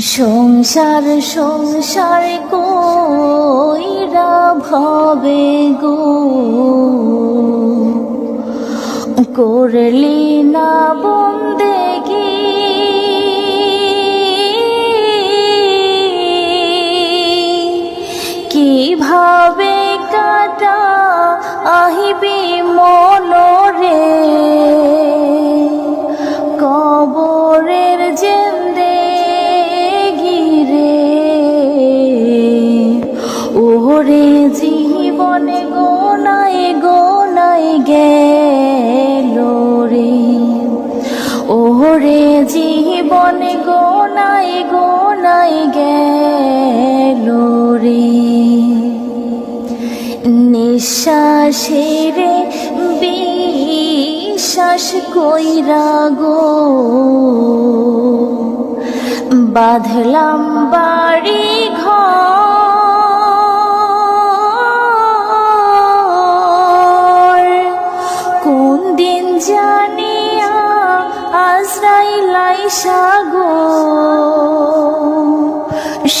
সংসার সংসার কইরা ভবে গো। করলি না বন্দেগি নিঃশ্বাসেরে বিশ্বাস কইরা গো। বাঁধলাম বাড়ি ঘর কোন দিন জানিয়া আজরাইলাই সাগো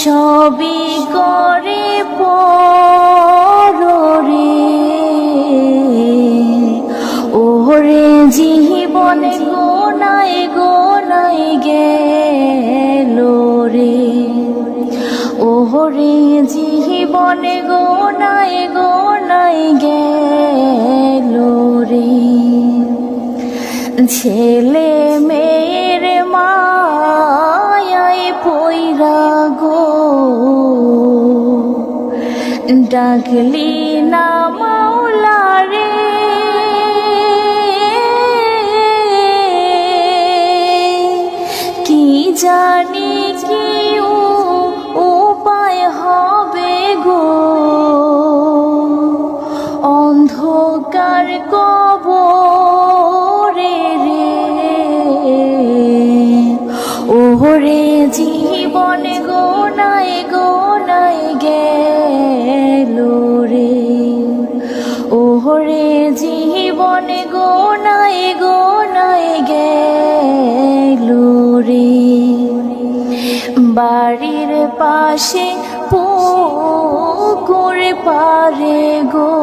সবই করে গোনায় গোনায় গেল রে। ওরে জীবন গোনায় গোনায় গেল রে। ছেলে মেয়ের মায়ায় পইরা গো। ডাকলি না মাওলা রে। জানি কি উপায় হবে গো। অন্ধকার কবরে রে। ওরে জীবন গোনায় গোনায় গেল রে। ওরে জীবন গোনায় বাড়ির পাশে পুকুর পারে গো।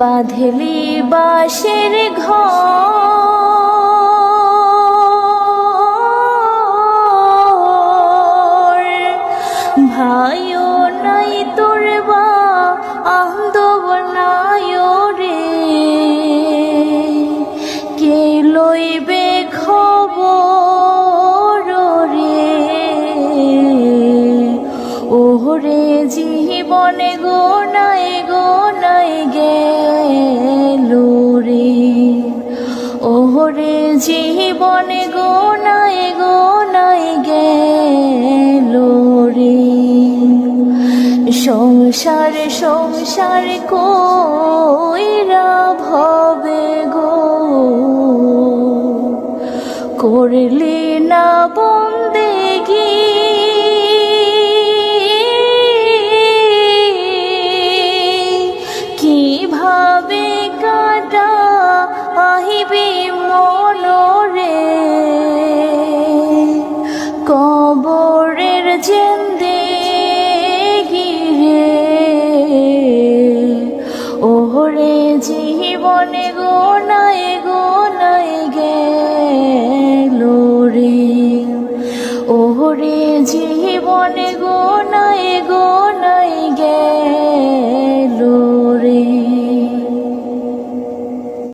বাঁধলি বাঁশের ঘর। ভাইও নাই তোর বা আন্দব জীবনে গোনায় গোনায় গেল রে। ওহরে জীবনে গোনায় গোনায় গেল রে। সংসার সংসার কইরা কবরের জেন্দে গিরে ওরে জীবনে গোনায় গোনায় গেল রে ওরে জীবনে গোনায় গো